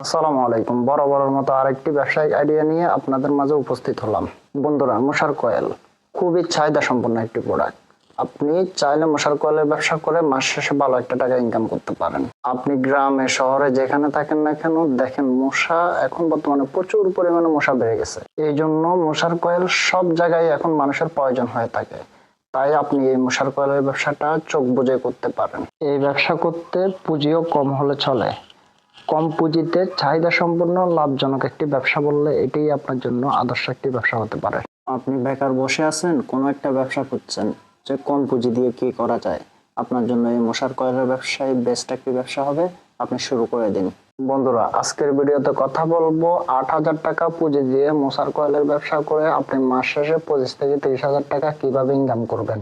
আসসালামু আলাইকুম। বড় বড়র মতো আরেকটি ব্যবসায়িক আইডিয়া নিয়ে আপনাদের মাঝে উপস্থিত হলাম। বন্ধুরা, মশার কয়েল খুবই চাহিদা সম্পন্ন একটি প্রোডাক্ট আপনি চাইলে মশার কয়েলের ব্যবসা করে মাস শেষে ভালো একটা টাকা ইনকাম করতে পারেন। আপনি গ্রামে, শহরে যেখানে থাকেন না কেন, দেখেন মশা এখন বর্তমানে প্রচুর পরিমাণে মশা বেড়ে গেছে। এই জন্য মশার কয়েল সব জায়গায় এখন মানুষের প্রয়োজন হয়ে থাকে। তাই আপনি এই মশার কয়েলের ব্যবসাটা চোখ বুঝে করতে পারেন। এই ব্যবসা করতে পুঁজিও কম হলে চলে। কম পুঁজিতে চাহিদা সম্পন্ন, লাভজনক একটি ব্যবসা বললে এটাই আপনার জন্য আদর্শ একটি ব্যবসা হতে পারে। আপনি বেকার বসে আছেন, কোনো একটা ব্যবসা করছেন যে কম পুঁজি দিয়ে কি করা যায়। আপনার জন্য এই মশার কয়লার ব্যবসায় বেস্ট একটি ব্যবসা হবে, আপনি শুরু করে দিন। বন্ধুরা, আজকের ভিডিওতে কথা বলব আট হাজার টাকা পুঁজি দিয়ে মশার কয়েলের ব্যবসা করে আপনি মাস শেষে পঁচিশ থেকে তিরিশ হাজার টাকা কীভাবে ইনকাম করবেন।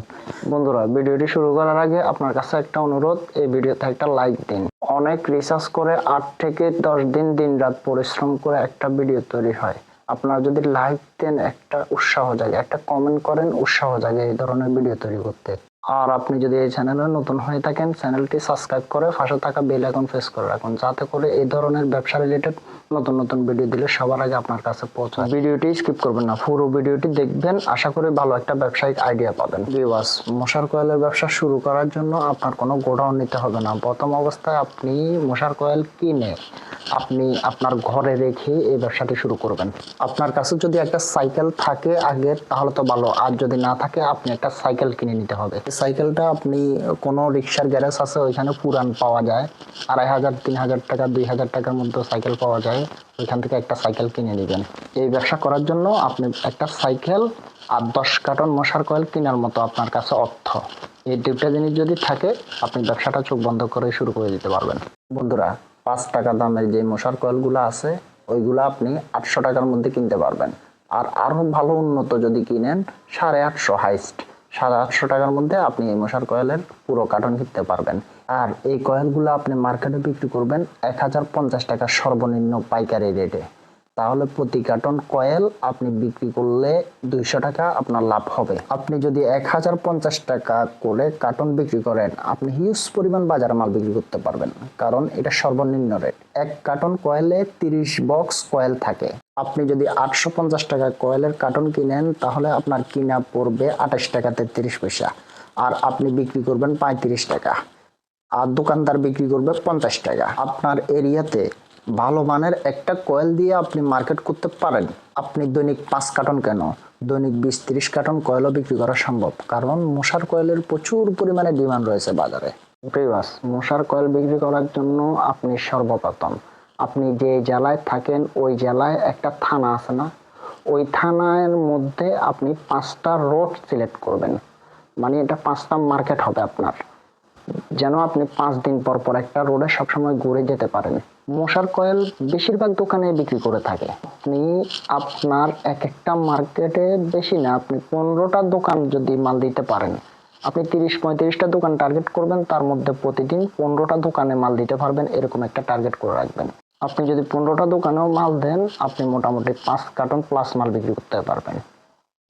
বন্ধুরা, ভিডিওটি শুরু করার আগে আপনার কাছে একটা অনুরোধ, এই ভিডিওতে একটা লাইক দিন। অনেক রিসার্চ করে আট থেকে দশ দিন দিন রাত পরিশ্রম করে একটা ভিডিও তৈরি হয়। আপনারা যদি লাইক দেন, একটা উৎসাহ জাগে, একটা কমেন্ট করেন, উৎসাহ জাগে এই ধরনের ভিডিও তৈরি করতে। আর আপনি যদি এই চ্যানেলে নতুন হয়ে থাকেন, চ্যানেলটি সাবস্ক্রাইব করে পাশে থাকা বেল আইকন প্রেস করে রাখুন, যাতে করে এই ধরনের ব্যবসা রিলেটেড নতুন নতুন ভিডিও দিলে সবার আগে আপনার কাছে পৌঁছায় ভিডিওটি স্কিপ করবেন না, পুরো ভিডিওটি দেখবেন, আশা করি ভালো একটা ব্যবসায়িক আইডিয়া পাবেন। ভিউয়ার্স মশার কয়েলের ব্যবসা শুরু করার জন্য আপনার কোনো গোডাউন নিতে হবে না। প্রথম অবস্থায় আপনি মশার কয়েল কিনে আপনি আপনার ঘরে রেখে এই ব্যবসাটি শুরু করবেন। আপনার কাছে যদি একটা সাইকেল থাকে আগের তাহলে তো ভালো। আর যদি না থাকে, আপনি একটা সাইকেল কিনে নিতে হবে। সাইকেলটা আপনি কোনো রিক্সার গ্যারেজ আছে, ওইখানে পুরান পাওয়া যায়। আড়াই হাজার, তিন হাজার টাকা, দুই হাজার টাকার মধ্যে সাইকেল পাওয়া যায়। ওইখান থেকে একটা সাইকেল কিনে নেবেন। এই ব্যবসা করার জন্য আপনি একটা সাইকেল আর দশ কার্টন মশার কয়েল কেনার মতো আপনার কাছে অর্থ। এই দুটা জিনিস যদি থাকে, আপনি ব্যবসাটা চোখ বন্ধ করে শুরু করে দিতে পারবেন। বন্ধুরা, পাঁচ টাকা দামের যে মশার কয়েলগুলো আছে, ওইগুলো আপনি আটশো টাকার মধ্যে কিনতে পারবেন। আর আরও ভালো উন্নত যদি কিনেন, সাড়ে আটশো হাইস্ট সাড়ে আটশো টাকার মধ্যে আপনি এই মশার কয়েলের পুরো কার্টন কিনতে পারবেন। আর এই কয়েলগুলো আপনি মার্কেটে বিক্রি করবেন এক হাজার পঞ্চাশ টাকা সর্বনিম্ন পাইকারি রেটে তাহলে প্রতি কার্টন কয়েল আপনি বিক্রি করলে দুইশো টাকা আপনার লাভ হবে। আপনি যদি এক হাজার পঞ্চাশ টাকা করে কার্টন বিক্রি করেন, আপনি হিউজ পরিমাণ বাজার মাল বিক্রি করতে পারবেন, কারণ এটা সর্বনিম্ন রেট এক কার্টন কয়েলে তিরিশ বক্স কয়েল থাকে। আপনি যদি আটশো পঞ্চাশ টাকা কয়েলের কার্টন কিনেন, তাহলে আপনার কিনা পড়বে আঠাশ টাকা তেত্রিশ পয়সা, আর আপনি বিক্রি করবেন পঁয়ত্রিশ টাকা, আর দোকানদার বিক্রি করবে পঞ্চাশ টাকা। আপনার এরিয়াতে ভালো মানের একটা কয়েল দিয়ে আপনি মার্কেট করতে পারেন। আপনি দৈনিক পাঁচ কার্টন কেন? দৈনিক বিশ তিরিশ কার্টন কয়েলও বিক্রি করা সম্ভব। কারণ মশার কয়েলের প্রচুর পরিমাণে ডিমান্ড রয়েছে বাজারে। প্রিয়াস মশার কয়েল বিক্রি করার জন্য আপনি সর্বপ্রথম আপনি যে জেলায় থাকেন, ওই জেলায় একটা থানা আছে না? ওই থানার মধ্যে আপনি পাঁচটা রোড সিলেক্ট করবেন। মানে এটা পাঁচটা মার্কেট হবে আপনার। যেন আপনি পাঁচ দিন পর পর একটা রোডে সবসময় ঘুরে যেতে পারেন। মশার কয়েল বেশিরভাগ দোকানে বিক্রি করে থাকে। আপনি আপনার এক একটা মার্কেটে বেশি না, আপনি পনেরোটা দোকান যদি মাল দিতে পারেন, আপনি তিরিশ পঁয়ত্রিশটা দোকান টার্গেট করবেন, তার মধ্যে প্রতিদিন পনেরোটা দোকানে মাল দিতে পারবেন, এরকম একটা টার্গেট করে রাখবেন। আপনি যদি পনেরোটা দোকানেও মাল দেন, আপনি মোটামুটি পাঁচ কার্টন প্লাস মাল বিক্রি করতে পারবেন।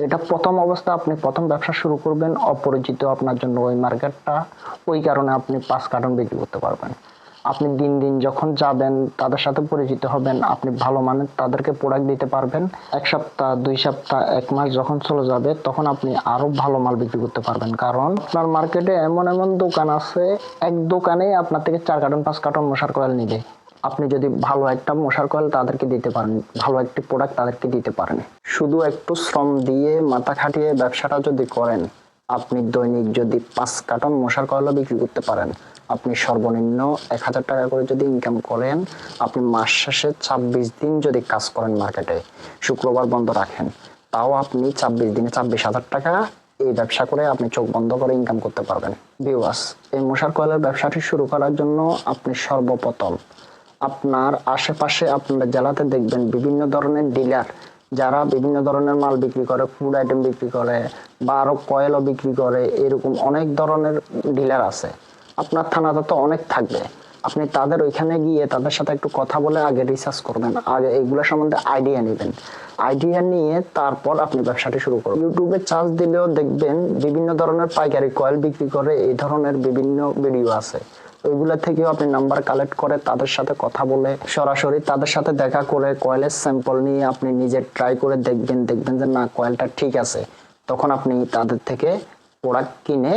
এটা প্রথম অবস্থা, আপনি প্রথম ব্যবসা শুরু করবেন, অপরিচিত আপনার জন্য ওই মার্কেটটা ওই কারণে আপনি পাঁচ কার্টন বিক্রি করতে পারবেন। আপনি দিন দিন যখন যাবেন তাদের সাথে পরিচিত হবেন, আপনি ভালো মানের তাদেরকে প্রোডাক্ট দিতে পারবেন। এক সপ্তাহ, দুই সপ্তাহ, এক মাস যখন চলে যাবে, তখন আপনি আরও ভালো মাল বিক্রি করতে পারবেন। কারণ আপনার মার্কেটে এমন এমন দোকান আছে, এক দোকানে আপনার থেকে চার কার্টন, পাঁচ কার্টন মশার কয়েল নিবে। আপনি যদি ভালো একটা মশার কয়েল তাদেরকে দিতে পারেন, ভালো একটি প্রোডাক্ট তাদেরকে দিতে পারেন। শুধু একটু শ্রম দিয়ে মাথা খাটিয়ে ব্যবসাটা যদি করেন, আপনি দৈনিক যদি পাঁচ কার্টন মশার কয়েলও বিক্রি করতে পারেন। আপনি সর্বনিম্ন এক হাজার টাকা করে যদি ইনকাম করেন, আপনি মাস শেষে ছাব্বিশ দিন যদি কাজ করেন মার্কেটে শুক্রবার বন্ধ রাখেন, তাও আপনি ছাব্বিশ দিনে ছাব্বিশ হাজার টাকা এই ব্যবসা করে আপনি চোখ বন্ধ করে ইনকাম করতে পারবেন। ভিউয়ার্স এই মশার কয়েলের ব্যবসাটি শুরু করার জন্য আপনি সর্বপ্রথম আপনার আশেপাশে আপনার জেলাতে দেখবেন বিভিন্ন ধরনের ডিলার যারা বিভিন্ন ধরনের মাল বিক্রি করে ফুড আইটেম বিক্রি করে বা আরও কয়েলও বিক্রি করে, এরকম অনেক ধরনের ডিলার আছে। আপনার থানাতে তো অনেক থাকবে। আপনি তাদের ওইখানে গিয়ে তাদের সাথে একটু কথা বলে আগে রিসার্চ করবেন, আগে এগুলো সম্বন্ধে আইডিয়া নেবেন। আইডিয়া নিয়ে তারপর আপনি ব্যবসাটি শুরু করবেন। ইউটিউবে চার্জ দিলেও দেখবেন বিভিন্ন ধরনের পাইকারি কয়েল বিক্রি করে এই ধরনের বিভিন্ন ভিডিও আছে। ওইগুলা থেকেও আপনি নাম্বার কালেক্ট করে তাদের সাথে কথা বলে সরাসরি তাদের সাথে দেখা করে কয়েলের স্যাম্পল নিয়ে আপনি নিজে ট্রাই করে দেখবেন দেখবেন যে না কয়েলটা ঠিক আছে। তখন আপনি তাদের থেকে প্রোডাক্ট কিনে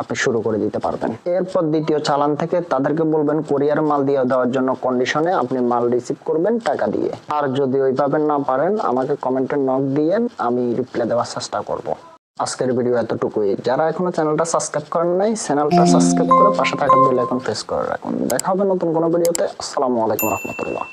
আপনি শুরু করে দিতে পারবেন। এরপর দ্বিতীয় চালান থেকে তাদেরকে বলবেন, কোরিয়ার মাল দিয়ে দেওয়ার জন্য কন্ডিশনে আপনি মাল রিসিভ করবেন টাকা দিয়ে। আর যদি ওইভাবে না পারেন, আমাকে কমেন্টে নক দিয়েন আমি রিপ্লাই দেওয়ার চেষ্টা করব। আজকের ভিডিও এতটুকুই। যারা এখনও চ্যানেলটা সাবস্ক্রাইব করেন নাই চ্যানেলটা সাবস্ক্রাইব করে পাশে থাকা বেল আইকন প্রেস করে রাখুন। দেখা হবে নতুন কোনো ভিডিওতে আসসালামু আলাইকুম রহমতুল্লাহ।